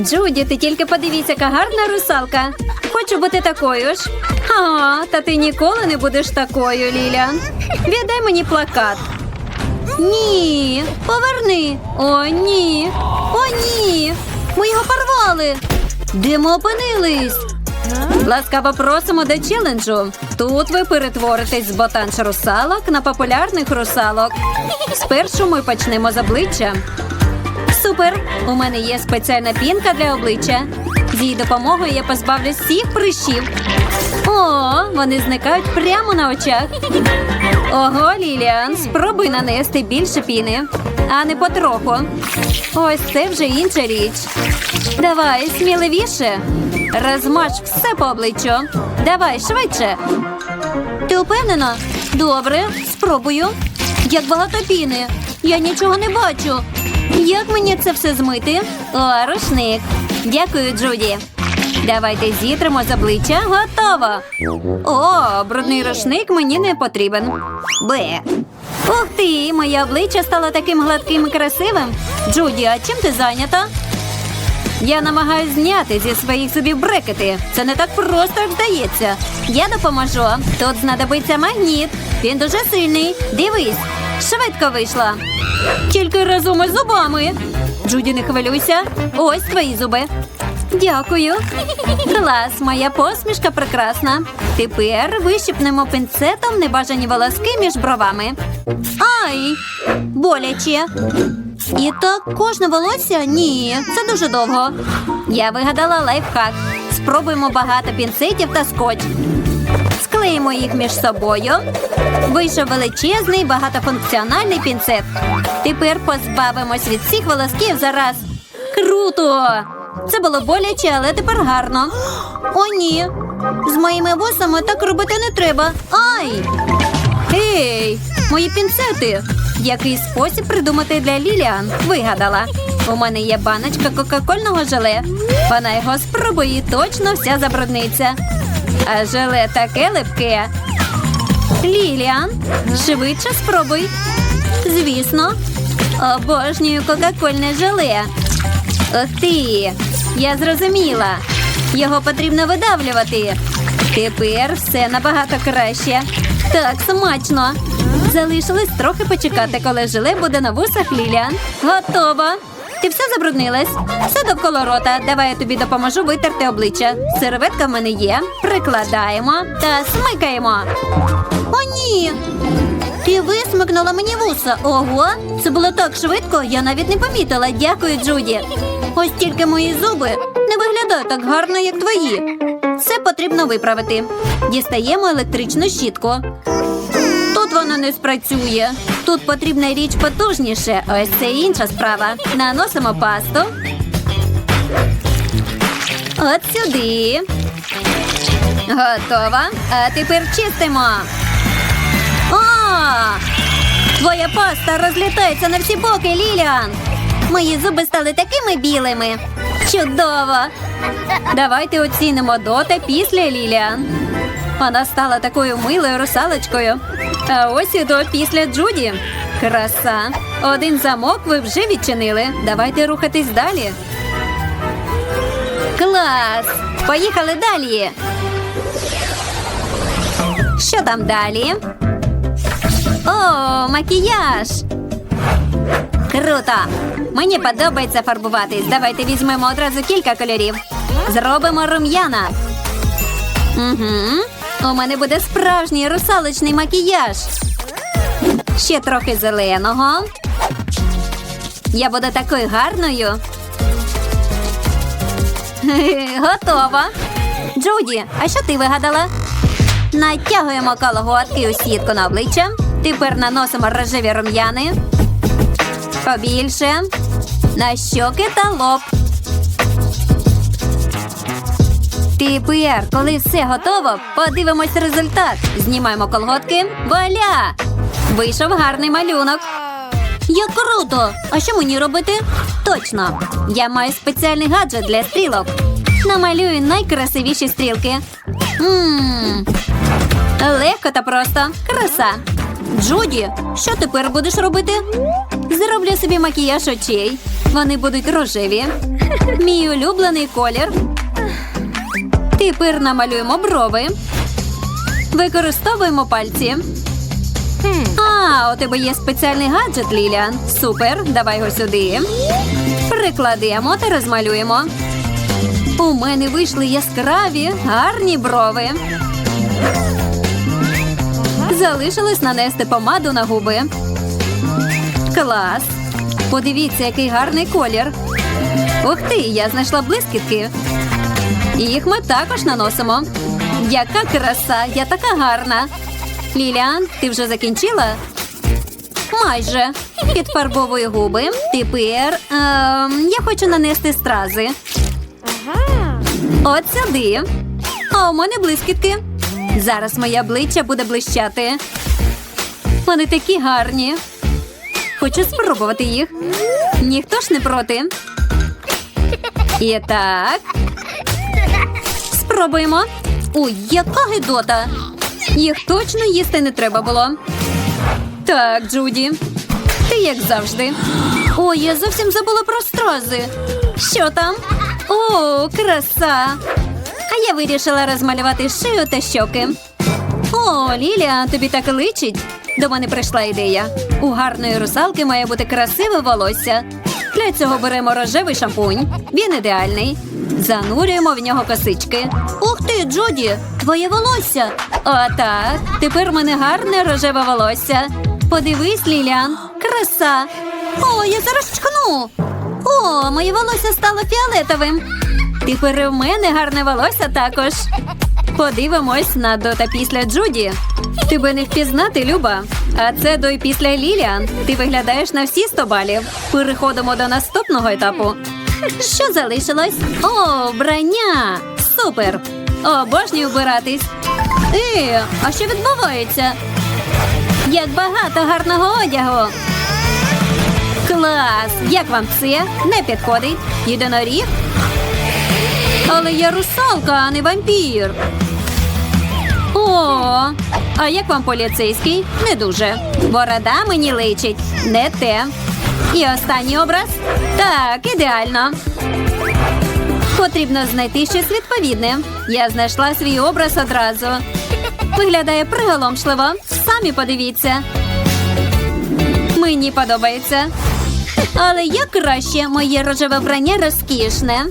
Джуді, ти тільки подивіться, яка гарна русалка. Хочу бути такою ж. Ага, та ти ніколи не будеш такою, Ліліан. Віддай мені плакат. Ні, поверни. О, ні. О, ні. Ми його порвали. Де ми опинились? Ласкаво просимо до челенджу. Тут ви перетворитесь з ботанч русалок на популярних русалок. Спершу ми почнемо з обличчя. Супер! У мене є спеціальна пінка для обличчя. З її допомогою я позбавлюсь всіх прищів. О, вони зникають прямо на очах. Ого, Ліліан, спробуй нанести більше піни, а не потроху. Ось це вже інша річ. Давай, сміливіше. Розмаж все по обличчю. Давай швидше. Ти упевнена? Добре, спробую. Як багато піни. Я нічого не бачу. Як мені це все змити? О, рушник. Дякую, Джуді. Давайте зітримо з обличчя. Готово. О, брудний рушник мені не потрібен. Бе. Ух ти, моє обличчя стало таким гладким і красивим. Джуді, а чим ти зайнята? Я намагаюсь зняти зі своїх зубів брекети. Це не так просто, як здається. Я допоможу. Тут знадобиться магніт. Він дуже сильний. Дивись, швидко вийшла. Тільки разом із зубами. Джуді, не хвилюйся. Ось твої зуби. Дякую. Клас, моя посмішка прекрасна. Тепер вищипнемо пінцетом небажані волоски між бровами. Ай! Боляче. І так кожне волосся? Ні, це дуже довго. Я вигадала лайфхак. Спробуємо багато пінцетів та скотч. Склеїмо їх між собою. Вийшов величезний багатофункціональний пінцет. Тепер позбавимось від всіх волосків зараз. Круто! Це було боляче, але тепер гарно. О, ні. З моїми вусами так робити не треба. Ай! Ей, мої пінцети. Який спосіб придумати для Ліліан? Вигадала. У мене є баночка кока-кольного желе. Вона його спробує і точно вся забрудниться. А желе таке липке. Ліліан, швидше спробуй. Звісно, обожнюю кока-кольне желе. Ух ти! Я зрозуміла. Його потрібно видавлювати. Тепер все набагато краще. Так, смачно. Залишилось трохи почекати, коли желе буде на вусах Ліліан. Готово. Ти все забруднилась? Все довкола рота. Давай я тобі допоможу витерти обличчя. Серветка в мене є. Прикладаємо та смикаємо. О, ні! Ти висмикнула мені вуса. Ого, це було так швидко, я навіть не помітила. Дякую, Джуді. Ось тільки мої зуби не виглядають так гарно, як твої. Це потрібно виправити. Дістаємо електричну щітку. Вона не спрацює. Тут потрібна річ потужніше. Ось це інша справа. Наносимо пасту. От сюди. Готова. А тепер чистимо. О! Твоя паста розлітається на всі боки, Ліліан. Мої зуби стали такими білими. Чудово! Давайте оцінимо до після Ліліан. Вона стала такою милою русалочкою. А ось і до після Джуді. Краса. Один замок ви вже відчинили. Давайте рухатись далі. Клас! Поїхали далі. Що там далі? О, макіяж! Круто! Мені подобається фарбуватись. Давайте візьмемо одразу кілька кольорів. Зробимо рум'яна. Угу. У мене буде справжній русалочний макіяж. Ще трохи зеленого. Я буду такою гарною. Готова. Джуді, а що ти вигадала? Натягуємо колготки у сітку на обличчя. Тепер наносимо рожеві рум'яни. Побільше. На щоки та лоб. Тепер, коли все готово, подивимось результат. Знімаємо колготки. Вуаля! Вийшов гарний малюнок. Як круто! А що мені робити? Точно! Я маю спеціальний гаджет для стрілок. Намалюю найкрасивіші стрілки. Ммм. Легко та просто. Краса. Джуді, що тепер будеш робити? Зроблю собі макіяж очей. Вони будуть рожеві. Мій улюблений колір. Тепер намалюємо брови. Використовуємо пальці. А, у тебе є спеціальний гаджет, Ліліан. Супер, давай його сюди. Прикладемо та розмалюємо. У мене вийшли яскраві, гарні брови. Залишилось нанести помаду на губи. Клас. Подивіться, який гарний колір. Ух ти, я знайшла блискітки. І їх ми також наносимо. Яка краса, я така гарна. Ліліан, ти вже закінчила? Майже. Підфарбовую губи. Тепер ем, я хочу нанести стрази. От сюди. А у мене блискітки. Зараз моє обличчя буде блищати. Вони такі гарні. Хочу спробувати їх. Ніхто ж не проти. І так. Спробуємо. Ой, яка гидота. Їх точно їсти не треба було. Так, Джуді. Ти як завжди. Ой, я зовсім забула про стрази. Що там? О, краса. А я вирішила розмалювати шию та щоки. О, Лілія, тобі так личить. До мене прийшла ідея. У гарної русалки має бути красиве волосся. Для цього беремо рожевий шампунь. Він ідеальний. Занурюємо в нього косички. Ух ти, Джуді, твоє волосся. Отак. Тепер в мене гарне рожеве волосся. Подивись, Ліліан, краса. О, я зараз чкну. О, моє волосся стало фіолетовим. Тепер у мене гарне волосся також. Подивимось на до та після Джуді. Тебе не впізнати, Люба. А це до і після Ліліан. Ти виглядаєш на всі 100 балів. Переходимо до наступного етапу. Що залишилось? О, вбрання! Супер! Обожнюю вбиратись. Е, а що відбувається? Як багато гарного одягу. Клас! Як вам це? Не підходить. Єдиноріг? Але я русалка, а не вампір. О, а як вам поліцейський? Не дуже. Борода мені личить. Не те. І останній образ? Так, ідеально. Потрібно знайти щось відповідне. Я знайшла свій образ одразу. Виглядає приголомшливо. Самі подивіться. Мені подобається. Але як краще, моє рожеве вбрання розкішне.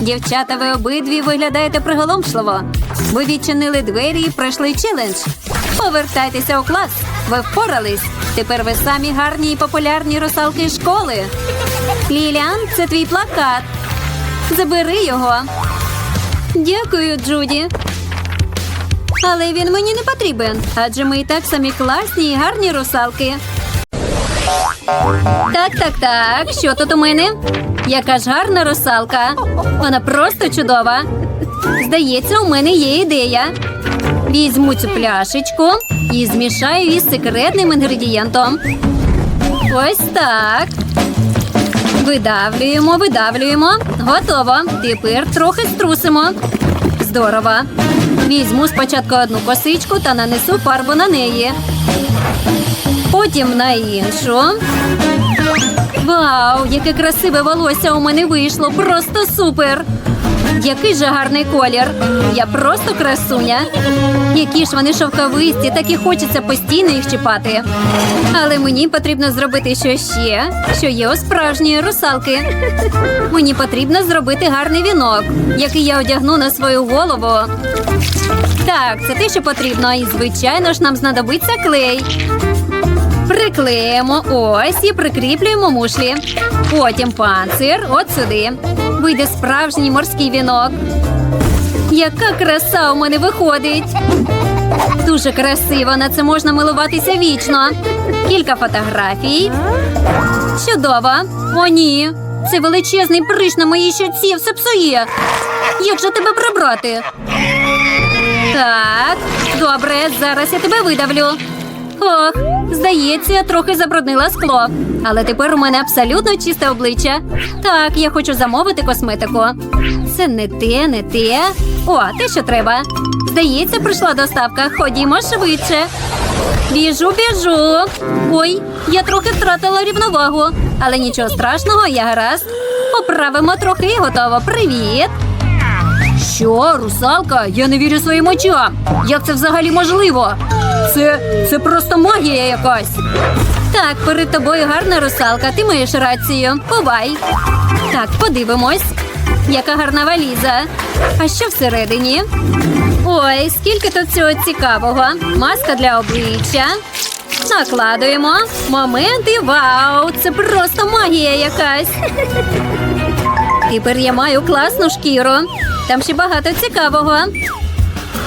Дівчата, ви обидві виглядаєте приголомшливо. Ви відчинили двері і пройшли челендж. Повертайтеся у клас. Ви впорались. Тепер ви самі гарні і популярні русалки школи. Ліліан, це твій плакат. Забери його. Дякую, Джуді. Але він мені не потрібен, адже ми і так самі класні і гарні русалки. Так, так, так. Що тут у мене? Яка ж гарна русалка. Вона просто чудова. Здається, у мене є ідея. Візьму цю пляшечку і змішаю її з секретним інгредієнтом. Ось так. Видавлюємо, видавлюємо. Готово. Тепер трохи струсимо. Здорово. Візьму спочатку одну косичку та нанесу фарбу на неї. Потім на іншу. Вау, яке красиве волосся у мене вийшло! Просто супер! Який же гарний колір! Я просто красуня. Які ж вони шовковисті, так і хочеться постійно їх чіпати. Але мені потрібно зробити що ще, що є у справжньої русалки. Мені потрібно зробити гарний вінок, який я одягну на свою голову. Так, це те, що потрібно, і звичайно ж нам знадобиться клей. Приклеїмо ось і прикріплюємо мушлі. Потім панцир от сюди. Вийде справжній морський вінок. Яка краса у мене виходить. Дуже красиво, на це можна милуватися вічно. Кілька фотографій. Чудово. О, ні. Це величезний приш на моїй щоці все псує. Як же тебе прибрати? Так, добре, зараз я тебе видавлю. Ох, здається, я трохи забруднила скло. Але тепер у мене абсолютно чисте обличчя. Так, я хочу замовити косметику. Це не те, не те. О, те, що треба. Здається, прийшла доставка. Ходімо швидше. Біжу, біжу. Ой, я трохи втратила рівновагу. Але нічого страшного, я гаразд. Поправимо трохи і готово. Привіт. Що, русалка? Я не вірю своїм очам. Як це взагалі можливо? Це це просто магія якась. Так, перед тобою гарна русалка, ти маєш рацію. Бувай. Так, подивимось. Яка гарна валіза. А що всередині? Ой, скільки тут цього цікавого. Маска для обличчя. Накладуємо. Момент і вау! Це просто магія якась. Тепер я маю класну шкіру. Там ще багато цікавого.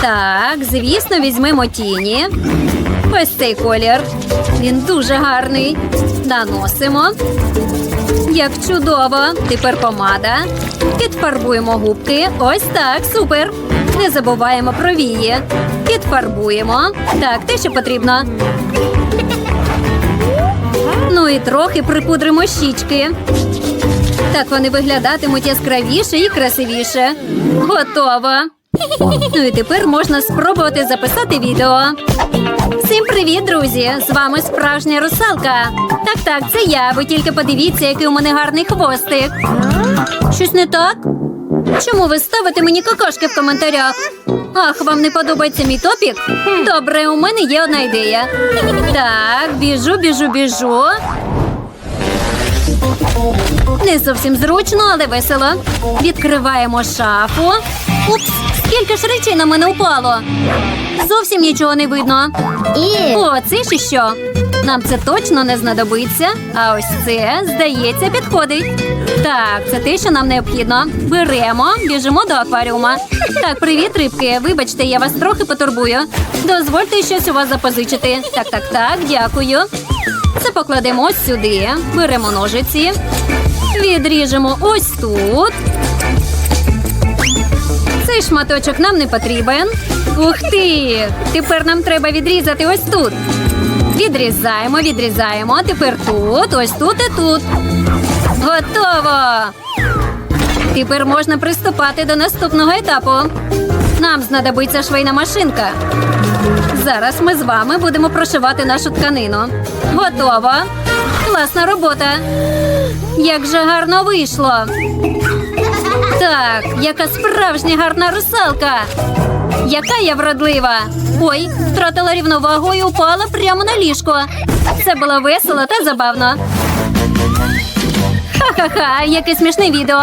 Так, звісно, візьмемо тіні. Ось цей колір. Він дуже гарний. Наносимо. Як чудово. Тепер помада. Підфарбуємо губки. Ось так, супер. Не забуваємо про вії. Підфарбуємо. Так, те, що потрібно. Ну і трохи припудримо щічки. Так вони виглядатимуть яскравіше і красивіше. Готово. Ну і тепер можна спробувати записати відео. Всім привіт, друзі! З вами справжня русалка. Так, так, це я. Ви тільки подивіться, який у мене гарний хвостик. Щось не так? Чому ви ставите мені какашки в коментарях? Ах, вам не подобається мій топік? Добре, у мене є одна ідея. Так, біжу, біжу, біжу. Не зовсім зручно, але весело. Відкриваємо шафу. Упс, скільки ж речей на мене упало. Зовсім нічого не видно. О, це ще що? Нам це точно не знадобиться. А ось це, здається, підходить. Так, це те, що нам необхідно. Беремо, біжимо до акваріума. Так, привіт, рибки. Вибачте, я вас трохи потурбую. Дозвольте щось у вас запозичити. Так, так, так, дякую. Це покладемо сюди. Беремо ножиці. Відріжемо ось тут. Цей шматочок нам не потрібен. Ух ти! Тепер нам треба відрізати ось тут. Відрізаємо, відрізаємо. Тепер тут, ось тут і тут. Готово! Тепер можна приступати до наступного етапу. Нам знадобиться швейна машинка. Зараз ми з вами будемо прошивати нашу тканину. Готово. Класна робота. Як же гарно вийшло. Так, яка справжня гарна русалка. Яка я вродлива. Ой, втратила рівновагу і упала прямо на ліжко. Це було весело та забавно. Ха-ха-ха, яке смішне відео.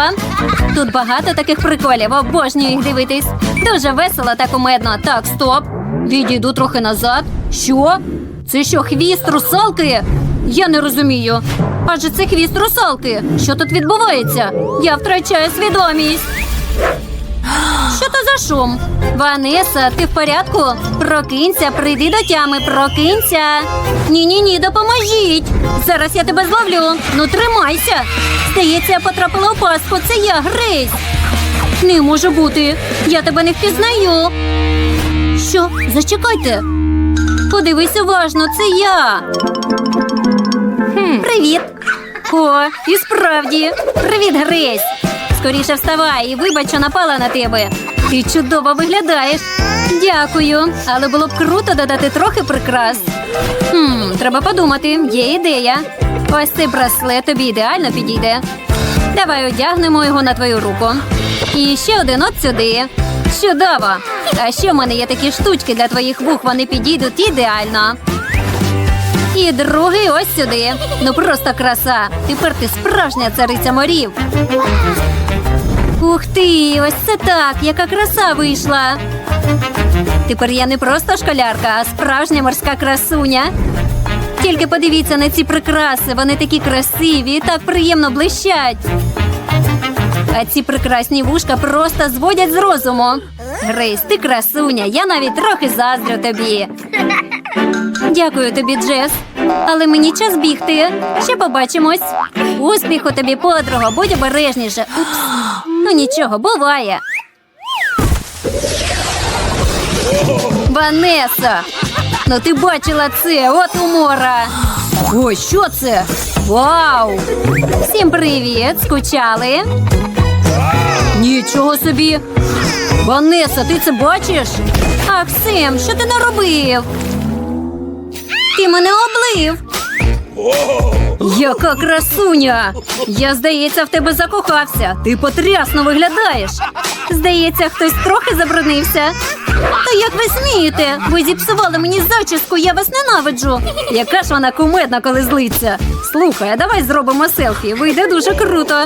Тут багато таких приколів, обожнюю їх дивитись. Дуже весело та кумедно. Так, стоп. Відійду трохи назад. Що? Це що, хвіст русалки? Я не розумію. Адже це хвіст русалки. Що тут відбувається? Я втрачаю свідомість. Що то за шум? Ванеса, ти в порядку? Прокинься, прийди до тями, прокинься. Ні, ні, ні, допоможіть. Зараз я тебе зловлю. Ну тримайся. Здається, я потрапила у пастку. Це я, Грейс. Не може бути. Я тебе не впізнаю. Зачекайте. Подивись уважно, це я. Привіт. О, і справді. Привіт, Грейс. Скоріше вставай і вибач, що напала на тебе. Ти чудово виглядаєш. Дякую. Але було б круто додати трохи прикрас. Хм, треба подумати, є ідея. Ось цей браслет тобі ідеально підійде. Давай одягнемо його на твою руку. І ще один от сюди. Чудово! А ще в мене є такі штучки для твоїх вух, вони підійдуть ідеально. І другий ось сюди. Ну просто краса. Тепер ти справжня цариця морів. Ух ти, ось це так, яка краса вийшла. Тепер я не просто школярка, а справжня морська красуня. Тільки подивіться на ці прикраси, вони такі красиві і так приємно блищать. А ці прекрасні вушка просто зводять з розуму. Грейс, ти красуня, я навіть трохи заздрю тобі. Дякую тобі, Джес. Але мені час бігти. Ще побачимось. Успіху тобі, подруга, будь обережніше. Упс. Ну нічого, буває. Ванеса! Ну ти бачила це, от умора. Ой, що це? Вау! Всім привіт! Скучали? Нічого собі. Ванеса, ти це бачиш? Ах, Сем, що ти наробив? Ти мене облив. Яка красуня! Я, здається, в тебе закохався. Ти потрясно виглядаєш. Здається, хтось трохи забруднився. Та як ви смієте? Ви зіпсували мені зачіску, я вас ненавиджу. Яка ж вона кумедна, коли злиться. Слухай, а давай зробимо селфі. Вийде дуже круто.